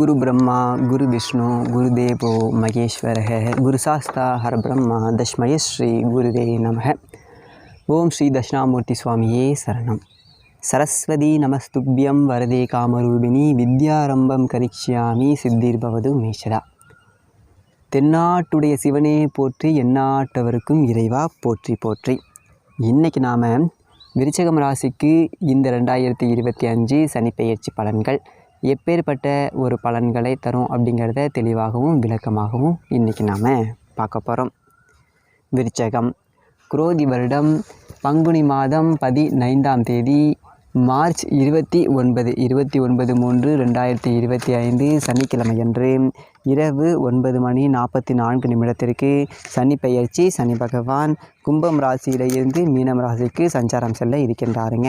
குரு பிரம்மா குரு விஷ்ணு குரு தேவோ மகேஸ்வரக குரு சாஸ்தா ஹர பிரம்மா தஷ்மய ஸ்ரீ குருவே நமக. ஓம் ஸ்ரீ தட்சிணாமூர்த்தி சுவாமியே சரணம். சரஸ்வதி நமஸ்துப்யம் வரதே காமரூபிணி வித்யாரம்பம் கரிஷ்யாமி சித்திர்பவது மேஷதா தென்னாட்டுடைய சிவனே போற்றி எந்நாட்டவருக்கும் இறைவா போற்றி போற்றி. இன்றைக்கி நாம் விருச்சகம் ராசிக்கு இந்த ரெண்டாயிரத்தி இருபத்தி அஞ்சு சனிப்பெயர்ச்சி பலன்கள். எப்பேற்பட்ட ஒரு பலன்களை தரும் அப்படிங்கிறத தெளிவாகவும் விளக்கமாகவும் இன்றைக்கி நாம் பார்க்க போகிறோம் விருச்சகம் குரோதி வருடம் பங்குனி மாதம் பதினைந்தாம் தேதி மார்ச் இருபத்தி ஒன்பது இருபத்தி ஒன்பது மூன்று ரெண்டாயிரத்தி இருபத்தி ஐந்து சனிக்கிழமையன்று இரவு ஒன்பது மணி நாற்பத்தி நான்கு நிமிடத்திற்கு சனி பெயர்ச்சி சனி பகவான் கும்பம் ராசியிலிருந்து மீனம் ராசிக்கு சஞ்சாரம் செல்ல இருக்கின்றாருங்க.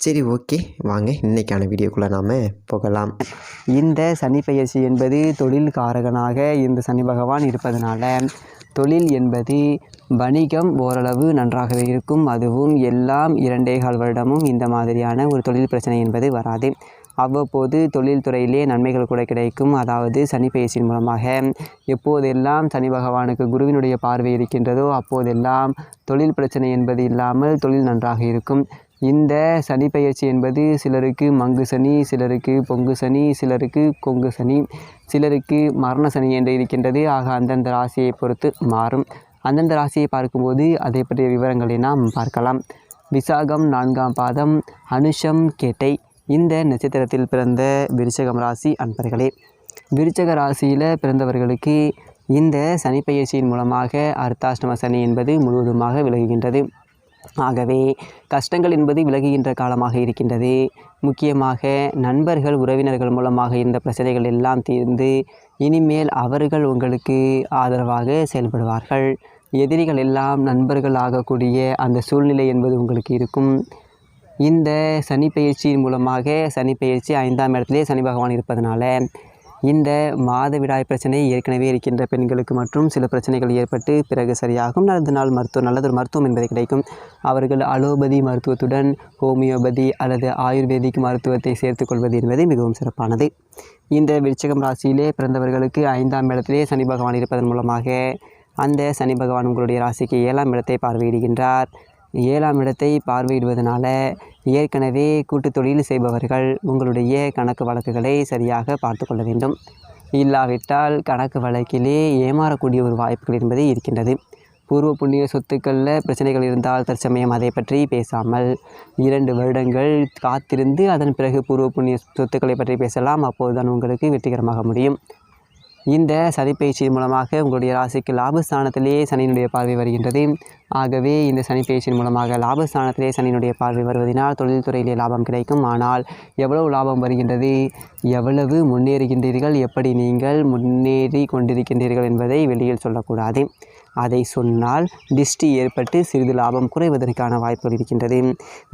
சரி ஓகே. வாங்க இன்றைக்கான வீடியோக்குள்ளே நாம் போகலாம். இந்த சனி பயிற்சி என்பது தொழில் காரகனாக இந்த சனி பகவான் இருப்பதனால தொழில் என்பது வணிகம் ஓரளவு நன்றாகவே இருக்கும். அதுவும் எல்லாம் இரண்டே கால் வருடமும் இந்த மாதிரியான ஒரு தொழில் பிரச்சனை என்பது வராது. அவ்வப்போது தொழில்துறையிலே நன்மைகள் கூட கிடைக்கும். அதாவது சனி பயிற்சியின் மூலமாக எப்போதெல்லாம் சனி பகவானுக்கு குருவினுடைய பார்வை இருக்கின்றதோ அப்போதெல்லாம் தொழில் பிரச்சனை என்பது இல்லாமல் தொழில் நன்றாக இருக்கும். இந்த சனி பயிற்சி என்பது சிலருக்கு மங்கு சனி சிலருக்கு பொங்கு சனி சிலருக்கு கொங்கு சனி சிலருக்கு மரண சனி என்று இருக்கின்றது. ஆக அந்தந்த ராசியை பொறுத்து மாறும். அந்தந்த ராசியை பார்க்கும்போது அதை பற்றிய விவரங்களை நாம் பார்க்கலாம். விசாகம் நான்காம் பாதம் அனுஷம் கேட்டை. இந்த நட்சத்திரத்தில் பிறந்த விருச்சகம் ராசி அன்பர்களே விருச்சக ராசியில் பிறந்தவர்களுக்கு இந்த சனி மூலமாக அர்த்தாஷ்டம சனி என்பது முழுவதுமாக விலகுகின்றது ஆகவே கஷ்டங்கள் என்பது விலகுகின்ற காலமாக இருக்கின்றது. முக்கியமாக நண்பர்கள் உறவினர்கள் மூலமாக இருந்த பிரச்சனைகள் எல்லாம் தீர்ந்து இனிமேல் அவர்கள் உங்களுக்கு ஆதரவாக செயல்படுவார்கள். எதிரிகள் எல்லாம் நண்பர்கள் ஆகக்கூடிய அந்த சூழ்நிலை என்பது உங்களுக்கு இருக்கும். இந்த சனி பயிற்சியின் மூலமாக சனி பயிற்சி ஐந்தாம் இடத்திலே சனி பகவான் இருப்பதனால இந்த மாதவிடாய் பிரச்சனை ஏற்கனவே இருக்கின்ற பெண்களுக்கு மற்றும் சில பிரச்சனைகள் ஏற்பட்டு பிறகு சரியாகும். நல்லது நாள் மருத்துவம் நல்லதொரு மருத்துவம் என்பது கிடைக்கும். அவர்கள் அலோபதி மருத்துவத்துடன் ஹோமியோபதி அல்லது ஆயுர்வேதிக் மருத்துவத்தை சேர்த்துக்கொள்வது என்பது மிகவும் சிறப்பானது. இந்த விருச்சகம் ராசியிலே பிறந்தவர்களுக்கு ஐந்தாம் இடத்திலே சனி பகவான் இருப்பதன் மூலமாக அந்த சனி பகவான் உங்களுடைய ராசிக்கு ஏழாம் இடத்தை பார்வையிடுகின்றார். ஏழாம் இடத்தை பார்வையிடுவதனால ஏற்கனவே கூட்டு தொழில் செய்பவர்கள் உங்களுடைய கணக்கு வழக்குகளை சரியாக பார்த்து கொள்ள வேண்டும். இல்லாவிட்டால் கணக்கு வழக்கிலே ஏமாறக்கூடிய ஒரு வாய்ப்புகள் என்பது இருக்கின்றது. பூர்வ புண்ணிய சொத்துக்களில் பிரச்சனைகள் இருந்தால் தற்சமயம் அதை பற்றி பேசாமல் இரண்டு வருடங்கள் காத்திருந்து அதன் பிறகு பூர்வ புண்ணிய சொத்துக்களை பற்றி பேசலாம். அப்போதுதான் உங்களுக்கு வெற்றிகரமாக முடியும். இந்த சனிப்பயிற்சியின் மூலமாக உங்களுடைய ராசிக்கு லாபஸ்தானத்திலேயே சனியினுடைய பார்வை வருகின்றது. ஆகவே இந்த சனிப்பயிற்சியின் மூலமாக லாபஸ்தானத்திலே சனியினுடைய பார்வை வருவதனால் தொழில்துறையிலே லாபம் கிடைக்கும். ஆனால் எவ்வளவு லாபம் வருகின்றது? எவ்வளவு முன்னேறுகின்றீர்கள்? எப்படி நீங்கள் முன்னேறி கொண்டிருக்கின்றீர்கள் என்பதை வெளியில் சொல்லக்கூடாது. அதை சொன்னால் திஷ்டி ஏற்பட்டு சிறிது லாபம் குறைவதற்கான வாய்ப்புகள் இருக்கின்றது.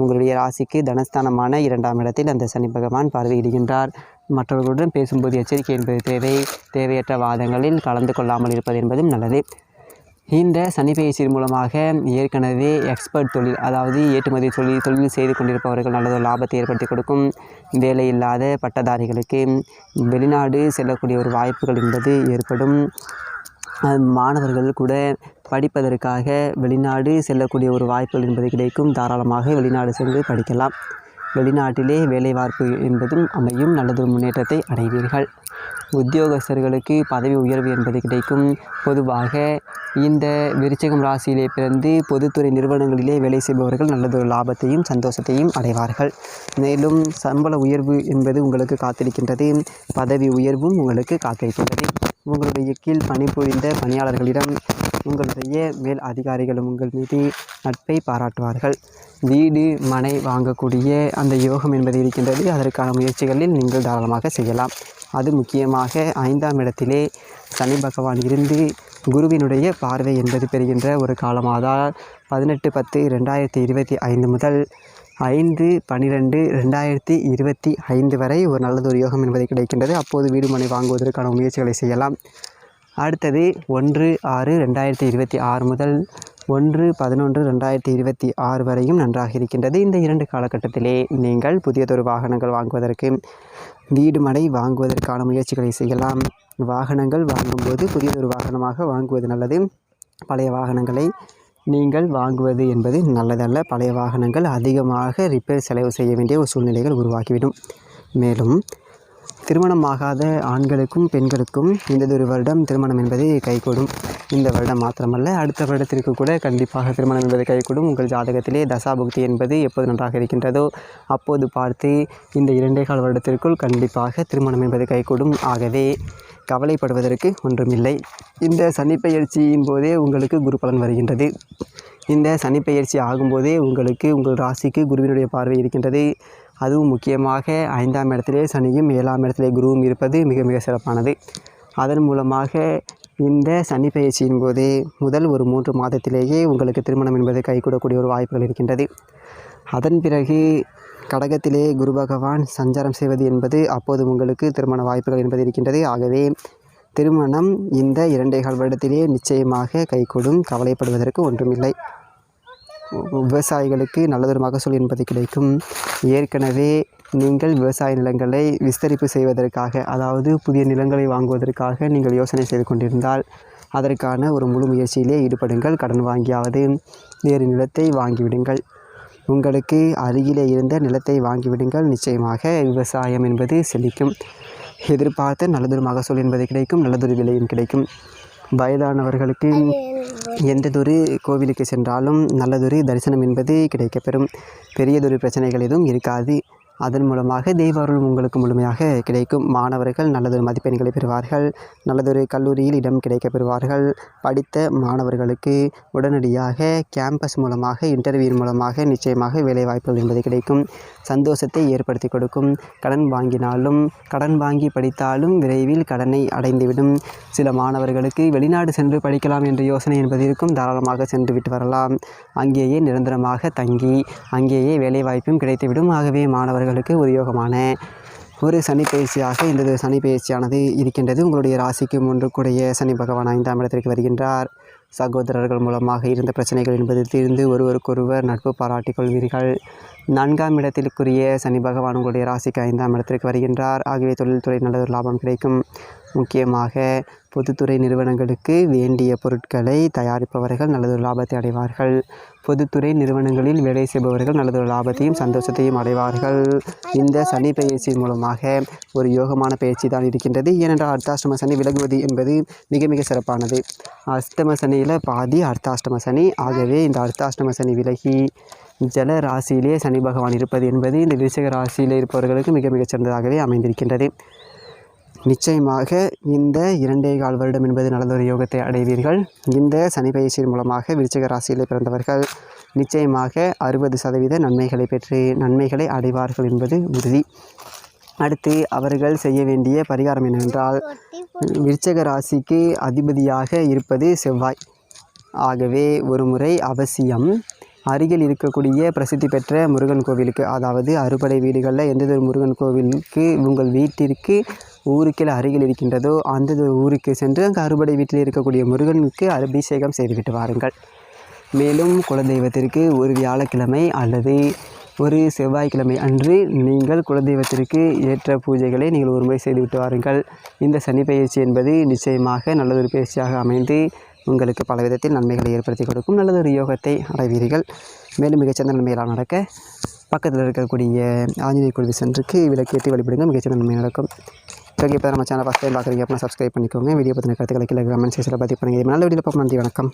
உங்களுடைய ராசிக்கு தனஸ்தானமான இரண்டாம் இடத்தில் அந்த சனி பகவான் பார்வையிடுகின்றார். மற்றவர்களுடன் பேசும்போது எச்சரிக்கை என்பது தேவை தேவையற்ற வாதங்களில் கலந்து கொள்ளாமல் இருப்பது என்பதும் நல்லது. இந்த சனி மூலமாக ஏற்கனவே எக்ஸ்பர்ட் தொழில் அதாவது ஏற்றுமதி தொழில் தொழில் செய்து கொண்டிருப்பவர்கள் நல்லது ஒரு லாபத்தை ஏற்படுத்தி கொடுக்கும் வேலை இல்லாத பட்டதாரிகளுக்கு வெளிநாடு செல்லக்கூடிய ஒரு வாய்ப்புகள் என்பது ஏற்படும். மாணவர்கள் கூட படிப்பதற்காக வெளிநாடு செல்லக்கூடிய ஒரு வாய்ப்புகள் என்பது கிடைக்கும். தாராளமாக வெளிநாடு சென்று படிக்கலாம். வெளிநாட்டிலே வேலைவாய்ப்பு என்பதும் அமையும். நல்லதொரு முன்னேற்றத்தை அடைவீர்கள். உத்தியோகஸ்தர்களுக்கு பதவி உயர்வு என்பது கிடைக்கும். பொதுவாக இந்த விருச்சகம் ராசியிலே பிறந்து பொதுத்துறை நிறுவனங்களிலே வேலை செய்பவர்கள் நல்லதொரு லாபத்தையும் சந்தோஷத்தையும் அடைவார்கள். மேலும் சம்பள உயர்வு என்பது உங்களுக்கு காத்திருக்கின்றது. பதவி உயர்வும் உங்களுக்கு காத்திருக்கின்றது. உங்களுடைய கீழ் பணிபுரிந்த பணியாளர்களிடம் உங்களுடைய மேல் அதிகாரிகளும் உங்கள் மீது நட்பை பாராட்டுவார்கள். வீடு மனை வாங்கக்கூடிய அந்த யோகம் என்பது இருக்கின்றது. அதற்கான முயற்சிகளில் நீங்கள் தாராளமாக செய்யலாம். அது முக்கியமாக ஐந்தாம் இடத்திலே சனி பகவான் இருந்து குருவினுடைய பார்வை என்பது பெறுகின்ற ஒரு காலமாதால் பதினெட்டு பத்து ரெண்டாயிரத்தி இருபத்தி ஐந்து முதல் ஐந்து பன்னிரெண்டு ரெண்டாயிரத்தி இருபத்தி ஐந்து வரை ஒரு நல்லதொரு யோகம் என்பது கிடைக்கின்றது. அப்போது வீடு மனை வாங்குவதற்கான முயற்சிகளை செய்யலாம். அடுத்தது ஒன்று ஆறு ரெண்டாயிரத்தி இருபத்தி ஆறு முதல் ஒன்று பதினொன்று ரெண்டாயிரத்தி இருபத்தி ஆறு வரையும் நன்றாக இருக்கின்றது. இந்த இரண்டு காலகட்டத்திலே நீங்கள் புதியதொரு வாகனங்கள் வாங்குவதற்கு வீடு மனை வாங்குவதற்கான முயற்சிகளை செய்யலாம். வாகனங்கள் வாங்கும்போது புதியதொரு வாகனமாக வாங்குவது நல்லது. பழைய வாகனங்களை நீங்கள் வாங்குவது என்பது நல்லதல்ல. பழைய வாகனங்கள் அதிகமாக ரிப்பேர் செலவு செய்ய வேண்டிய ஒரு சூழ்நிலைகள் உருவாகிவிடும். மேலும் திருமணமாகாத ஆண்களுக்கும் பெண்களுக்கும் இந்ததொரு வருடம் திருமணம் என்பது கைகூடும். இந்த வருடம் மாத்திரமல்ல அடுத்த வருடத்திற்கு கூட கண்டிப்பாக திருமணம் என்பது கைகூடும். உங்கள் ஜாதகத்திலே தசாபுக்தி என்பது எப்போது நன்றாக இருக்கின்றதோ அப்போது பார்த்து இந்த இரண்டே கால வருடத்திற்குள் கண்டிப்பாக திருமணம் என்பது கைகூடும். ஆகவே கவலைப்படுவதற்கு ஒன்றுமில்லை. இந்த சனிப்பெயர்ச்சியின் போதே உங்களுக்கு குரு பலன் வருகின்றது. இந்த சனிப்பெயர்ச்சி ஆகும்போதே உங்களுக்கு உங்கள் ராசிக்கு குருவினுடைய பார்வை இருக்கின்றது. அதுவும் முக்கியமாக ஐந்தாம் இடத்திலே சனியும் ஏழாம் இடத்திலே குருவும் இருப்பது மிக மிக சிறப்பானது. அதன் மூலமாக இந்த சனி பயிற்சியின் போதே முதல் ஒரு மூன்று மாதத்திலேயே உங்களுக்கு திருமணம் என்பது கைகூடக்கூடிய ஒரு வாய்ப்புகள் இருக்கின்றது. அதன் பிறகு கடகத்திலே குரு பகவான் சஞ்சாரம் செய்வது என்பது அப்போது உங்களுக்கு திருமண வாய்ப்புகள் என்பது இருக்கின்றது. ஆகவே திருமணம் இந்த இரண்டே கால் வருடத்திலே நிச்சயமாக கைகூடும் கவலைப்படுவதற்கு ஒன்றுமில்லை. விவசாயிகளுக்கு நல்லதொரு மகசூல் என்பது கிடைக்கும். ஏற்கனவே நீங்கள் விவசாய நிலங்களை விஸ்தரிப்பு செய்வதற்காக அதாவது புதிய நிலங்களை வாங்குவதற்காக நீங்கள் யோசனை செய்து கொண்டிருந்தால் அதற்கான ஒரு முழு முயற்சியிலே ஈடுபடுங்கள். கடன் வாங்கியாவது வேறு நிலத்தை வாங்கிவிடுங்கள். உங்களுக்கு அருகிலே இருந்த நிலத்தை வாங்கிவிடுங்கள். நிச்சயமாக விவசாயம் என்பது செழிக்கும். எதிர்பார்த்த நல்லதொரு மகசூல் என்பது கிடைக்கும். நல்லதொரு விலையும் கிடைக்கும். வயதானவர்களுக்கு எந்ததொரு கோவிலுக்கு சென்றாலும் நல்லதொரு தரிசனம் என்பது கிடைக்கப்பெறும். பெரியதொரு பிரச்சனைகள் எதுவும் இருக்காது. அதன் மூலமாக தெய்வ அருள் உங்களுக்கு முழுமையாக கிடைக்கும். மாணவர்கள் நல்லதொரு மதிப்பெண்களை பெறுவார்கள். நல்லதொரு கல்லூரியில் இடம் கிடைக்க பெறுவார்கள் படித்த மாணவர்களுக்கு உடனடியாக கேம்பஸ் மூலமாக இன்டர்வியூ மூலமாக நிச்சயமாக வேலைவாய்ப்புகள் என்பது கிடைக்கும். சந்தோஷத்தை ஏற்படுத்தி கொடுக்கும். கடன் வாங்கினாலும் கடன் வாங்கி படித்தாலும் விரைவில் கடனை அடைந்துவிடும். சில மாணவர்களுக்கு வெளிநாடு சென்று படிக்கலாம் என்ற யோசனை என்பது இருக்கும். தாராளமாக சென்று விட்டு வரலாம். அங்கேயே நிரந்தரமாக தங்கி அங்கேயே வேலைவாய்ப்பும் கிடைத்துவிடும். ஆகவே மாணவர்கள் ஒரு யோகமான ஒரு சனி பயிற்சியாக இந்த சனி பயிற்சியானது இருக்கின்றது. உங்களுடைய ராசிக்கு ஒன்று கூடிய சனி பகவான் ஐந்தாம் இடத்திற்கு வருகின்றார். சகோதரர்கள் மூலமாக இருந்த பிரச்சனைகள் என்பது தீர்ந்து ஒருவருக்கொருவர் நட்பு பாராட்டிக் கொள்வீர்கள். நான்காம் இடத்திற்குரிய சனி பகவான் உங்களுடைய ராசிக்கு ஐந்தாம் இடத்திற்கு வருகின்றார். ஆகவே தொழில்துறை நல்ல ஒரு லாபம் கிடைக்கும். முக்கியமாக பொதுத்துறை நிறுவனங்களுக்கு வேண்டிய பொருட்களை தயாரிப்பவர்கள் நல்லதொரு லாபத்தை அடைவார்கள். பொதுத்துறை நிறுவனங்களில் வேலை செய்பவர்கள் நல்லதொரு லாபத்தையும் சந்தோஷத்தையும் அடைவார்கள். இந்த சனி பயிற்சி மூலமாக ஒரு யோகமான பயிற்சி தான் இருக்கின்றது. ஏனென்றால் அர்த்தாஷ்டம சனி விலகுவது என்பது மிக மிக சிறப்பானது. அஷ்டம சனியில் பாதி அர்த்தாஷ்டம சனி. ஆகவே இந்த அர்த்தாஷ்டம சனி விலகி ஜல ராசியிலே சனி பகவான் இருப்பது என்பது இந்த விருச்சக ராசியில் இருப்பவர்களுக்கு மிக மிகச் சிறந்ததாகவே அமைந்திருக்கின்றது. நிச்சயமாக இந்த இரண்டே கால் வருடம் என்பது நல்லதொரு யோகத்தை அடைவீர்கள். இந்த சனி பயிற்சியின் மூலமாக விருச்சிக ராசியில் பிறந்தவர்கள் நிச்சயமாக அறுபது சதவீத நன்மைகளை பெற்று நன்மைகளை அடைவார்கள் என்பது உறுதி. அடுத்து அவர்கள் செய்ய வேண்டிய பரிகாரம் என்னவென்றால் விருச்சக ராசிக்கு அதிபதியாக இருப்பது செவ்வாய். ஆகவே ஒரு முறை அவசியம் அருகில் இருக்கக்கூடிய பிரசித்தி பெற்ற முருகன் கோவிலுக்கு அதாவது அறுபடை வீடுகளில் எந்ததொரு முருகன் கோவிலுக்கு உங்கள் வீட்டிற்கு ஊருக்கில் அருகில் இருக்கின்றதோ அந்த ஊருக்கு சென்று அங்கே அறுபடை வீட்டில் இருக்கக்கூடிய முருகனுக்கு அபிஷேகம் செய்துவிட்டு வாருங்கள். மேலும் குலதெய்வத்திற்கு ஒரு வியாழக்கிழமை அல்லது ஒரு செவ்வாய்க்கிழமை அன்று நீங்கள் குலதெய்வத்திற்கு ஏற்ற பூஜைகளை நீங்கள் ஒருமுறை செய்துவிட்டு வாருங்கள். இந்த சனி பயிற்சி என்பது நிச்சயமாக நல்லதொரு பயிற்சியாக அமைந்து உங்களுக்கு பல விதத்தில் நன்மைகளை ஏற்படுத்தி கொடுக்கும். நல்லது ஒரு யோகத்தை அடைவீர்கள். மேலும் மிகச்சிறந்த நன்மைகளாக நடக்க பக்கத்தில் இருக்கக்கூடிய ஆஞ்சநேய கோவில் சென்றுக்கு விளக்கேற்றி வழிபடுங்க மிகச்சிறந்த நன்மை நடக்கும். ஓகே இப்போ நம்ம சேனல் ஃபஸ்ட் டைம் பார்க்குறீங்க அப்படின்னா சப்ஸ்கிரைப் பண்ணிக்கோங்க. வீடியோ பற்றின கருத்துக்களை கீழே கமெண்ட் செக்ஷனில் பதிவு பண்ணுங்கள் இது நல்ல வீடியோ பார்ப்போம். நன்றி வணக்கம்.